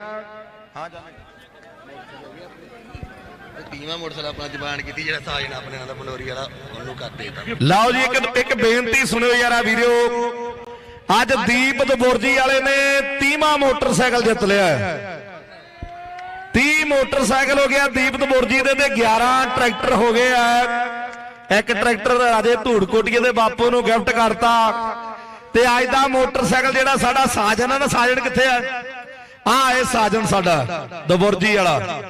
ਹਾਂ ਜਾਣੇ ਤੀਵਾਂ ਮੋਟਰਸਾਈਕਲ ਆਪਣਾ ਜ਼ਬਾਨ ਕੀਤੀ, ਜਿਹੜਾ ਸਾਜਨ ਆਪਣੇ ਨਾਲ ਦਾ ਬਲੋਰੀ ਵਾਲਾ, ਉਹਨੂੰ ਕਰ ਦੇਤਾ। ਲਓ ਜੀ, ਇੱਕ ਇੱਕ ਬੇਨਤੀ ਸੁਣਿਓ ਯਾਰਾ ਵੀਰਿਓ ਅੱਜ ਦੀਪ ਦਬੁਰਜੀ ਵਾਲੇ ਨੇ 30ਵਾਂ ਮੋਟਰਸਾਈਕਲ ਜਿੱਤ ਲਿਆ ਹੈ। 30 ਮੋਟਰਸਾਈਕਲ ਹੋ ਗਿਆ ਦੀਪ ਦਬੁਰਜੀ ਦੇ ਤੇ 11 ਟਰੈਕਟਰ ਹੋ ਗਏ ਆ। ਇੱਕ ਟਰੈਕਟਰ ਰਾਜੇ ਧੂੜਕੋਟੀਏ ਦੇ ਬਾਪੂ ਨੂੰ ਗਿਫਟ ਕਰਤਾ। ਤੇ ਅੱਜ ਦਾ ਮੋਟਰਸਾਈਕਲ ਜਿਹੜਾ ਸਾਡਾ ਸਾਜਨ ਹੈ ਨਾ ਸਾਜਨ ਕਿੱਥੇ ਆ? ਆ ਇਹ ਸਾਜਨ ਸਾਡਾ ਦਬੁਰਜੀ ਵਾਲਾ।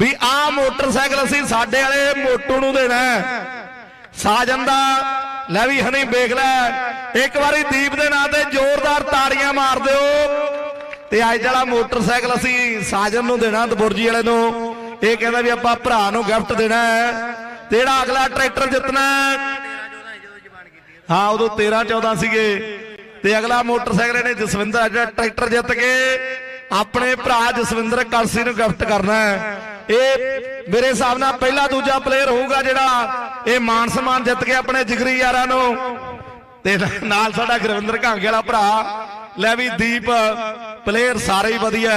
ਵੀ ਆ ਮੋਟਰਸਾਈਕਲ ਅਸੀਂ ਸਾਡੇ ਵਾਲੇ ਮੋਟੂ ਨੂੰ ਦੇਣਾ ਸਾਜਨ ਦਾ, ਲੈ ਵੀ ਹਣੀ ਵੇਖ ਲੈ। ਇੱਕ ਵਾਰੀ ਦੀਪ ਦੇ ਨਾਂ ਤੇ ਜ਼ੋਰਦਾਰ ਤਾੜੀਆਂ ਮਾਰ ਦਿਓ। ਤੇ ਅੱਜ ਜਿਹੜਾ ਮੋਟਰਸਾਈਕਲ ਅਸੀਂ ਸਾਜਨ ਨੂੰ ਦੇਣਾ ਦਬੁਰਜੀ ਵਾਲੇ ਨੂੰ। ਇਹ ਕਹਿੰਦਾ ਵੀ ਆਪਾਂ ਭਰਾ ਨੂੰ ਗਿਫਟ ਦੇਣਾ ਹੈ। ਤੇ ਜਿਹੜਾ ਅਗਲਾ ਟਰੈਕਟਰ ਜਿੱਤਣਾ ਹਾਂ। ਉਦੋਂ 13 14 ਸੀਗੇ। ਤੇ ਅਗਲਾ ਮੋਟਰਸਾਈਕਲ ਇਹਨੇ ਜਸਵਿੰਦਰ ਜਿਹੜਾ ਟਰੈਕਟਰ ਜਿੱਤ ਕੇ ਆਪਣੇ ਭਰਾ ਜਸਵਿੰਦਰ ਕਲਸੀ ਨੂੰ ਗਿਫਟ ਕਰਨਾ ਹੈ। ਇਹ ਮੇਰੇ ਹਿਸਾਬ ਨਾਲ ਪਹਿਲਾ ਦੂਜਾ ਪਲੇਅਰ ਹੋਊਗਾ ਜਿਹੜਾ ਇਹ ਮਾਨ ਸਨਮਾਨ ਜਿੱਤ ਕੇ ਆਪਣੇ ਜਿਗਰੀ ਯਾਰਾਂ ਨੂੰ ਤੇ ਨਾਲ ਸਾਡਾ ਗੁਰਵਿੰਦਰ ਘਾਂਗੇ ਵਾਲਾ ਭਰਾ। ਲੈ ਵੀ ਦੀਪ ਪਲੇਅਰ ਸਾਰੇ ਹੀ ਵਧੀਆ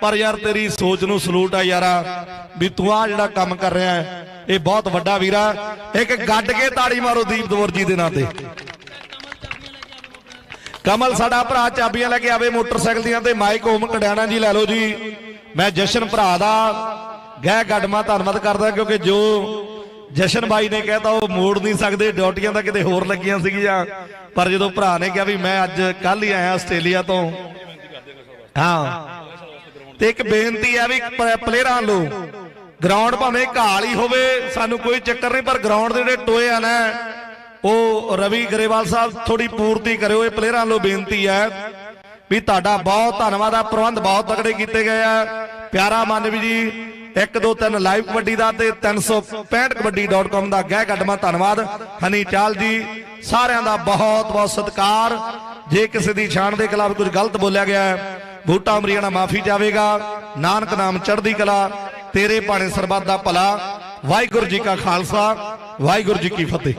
ਪਰ ਯਾਰ ਤੇਰੀ ਸੋਚ ਨੂੰ ਸਲੂਟ ਆ ਯਾਰਾ, ਵੀ ਤੂੰ ਆ ਜਿਹੜਾ ਕੰਮ ਕਰ ਰਿਹਾ ਹੈ, ਇਹ ਬਹੁਤ ਵੱਡਾ ਵੀਰਾ। ਇੱਕ ਗੱਡ ਕੇ ਤਾੜੀ ਮਾਰੋ ਦੀਪ ਦਵਰ ਜੀ ਦੇ ਨਾਂ ਤੇ। ਕਮਲ, ਸਾਡਾ ਭਰਾ ਚਾਬੀਆਂ ਲੈ ਕੇ ਆਵੇ ਮੋਟਰਸਾਈਕਲ ਦੀਆਂ ਤੇ ਮਾਈਕ ਹੋਮ ਕਡਿਆਣਾ ਜੀ ਲੈ ਲਓ ਜੀ। ਮੈਂ ਜਸ਼ਨ ਭਰਾ ਦਾ ਗਹਿ ਗੱਡਮਾ ਧੰਨਵਾਦ ਕਰਦਾ ਕਿਉਂਕਿ ਜੋ ਜਸ਼ਨ ਬਾਈ ਨੇ ਕਹਿਤਾ ਉਹ ਮੋੜ ਨਹੀਂ ਸਕਦੇ, ਡਿਊਟੀਆਂ ਤਾਂ ਕਿਤੇ ਹੋਰ ਲੱਗੀਆਂ ਸੀਗੀਆਂ। ਪਰ ਜਦੋਂ ਭਰਾ ਨੇ ਕਿਹਾ ਵੀ ਮੈਂ ਅੱਜ ਕੱਲ ਹੀ ਆਇਆ ਆਸਟ੍ਰੇਲੀਆ ਤੋਂ, ਹਾਂ। ਤੇ ਇੱਕ ਬੇਨਤੀ ਹੈ ਵੀ ਪਲੇਅਰਾਂ ਲੋ ਗਰਾਊਂਡ ਭਾਵੇਂ ਘਾਲ ਹੀ ਹੋਵੇ, ਸਾਨੂੰ ਕੋਈ ਚੱਕਰ ਨਹੀਂ, ਪਰ ਗਰਾਊਂਡ ਦੇ ਜਿਹੜੇ ਟੋਏ ਆ ਨਾ ਉਹ ਰਵੀ ਗਰੇਵਾਲ ਸਾਹਿਬ ਥੋੜੀ ਪੂਰਤੀ ਕਰਿਓ, ਇਹ ਪਲੇਅਰਾਂ ਨੂੰ ਬੇਨਤੀ ਹੈ ਵੀ ਤੁਹਾਡਾ ਬਹੁਤ ਧੰਨਵਾਦ ਆ ਪ੍ਰਬੰਧ ਬਹੁਤ ਤਕੜੇ ਕੀਤੇ ਗਏ ਆ। ਪਿਆਰਾ ਮਾਨਵੀ ਜੀ 1 2 3 ਲਾਈਵ ਕਬੱਡੀ ਦਾ ਤੇ 365 ਕਬੱਡੀ.com ਦਾ ਗਹਿ ਕੱਢਮਾ ਧੰਨਵਾਦ। ਹਨੀ ਚਾਲ ਜੀ, ਸਾਰਿਆਂ ਦਾ ਬਹੁਤ ਬਹੁਤ ਸਤਿਕਾਰ। ਜੇ ਕਿਸੇ ਦੀ ਸ਼ਾਨ ਦੇ ਖਿਲਾਫ ਕੁਝ ਗਲਤ ਬੋਲਿਆ ਗਿਆ ਹੈ, ਬੂਟਾ ਅਮਰੀਆਣਾ ਮਾਫੀ ਚਾਹੇਗਾ। ਨਾਨਕ ਨਾਮ ਚੜ੍ਹਦੀ ਕਲਾ, ਤੇਰੇ ਬਾਣੇ ਸਰਬੱਤ ਦਾ ਭਲਾ। ਵਾਹਿਗੁਰੂ ਜੀ ਕਾ ਖਾਲਸਾ, ਵਾਹਿਗੁਰੂ ਜੀ ਕੀ ਫਤਿਹ।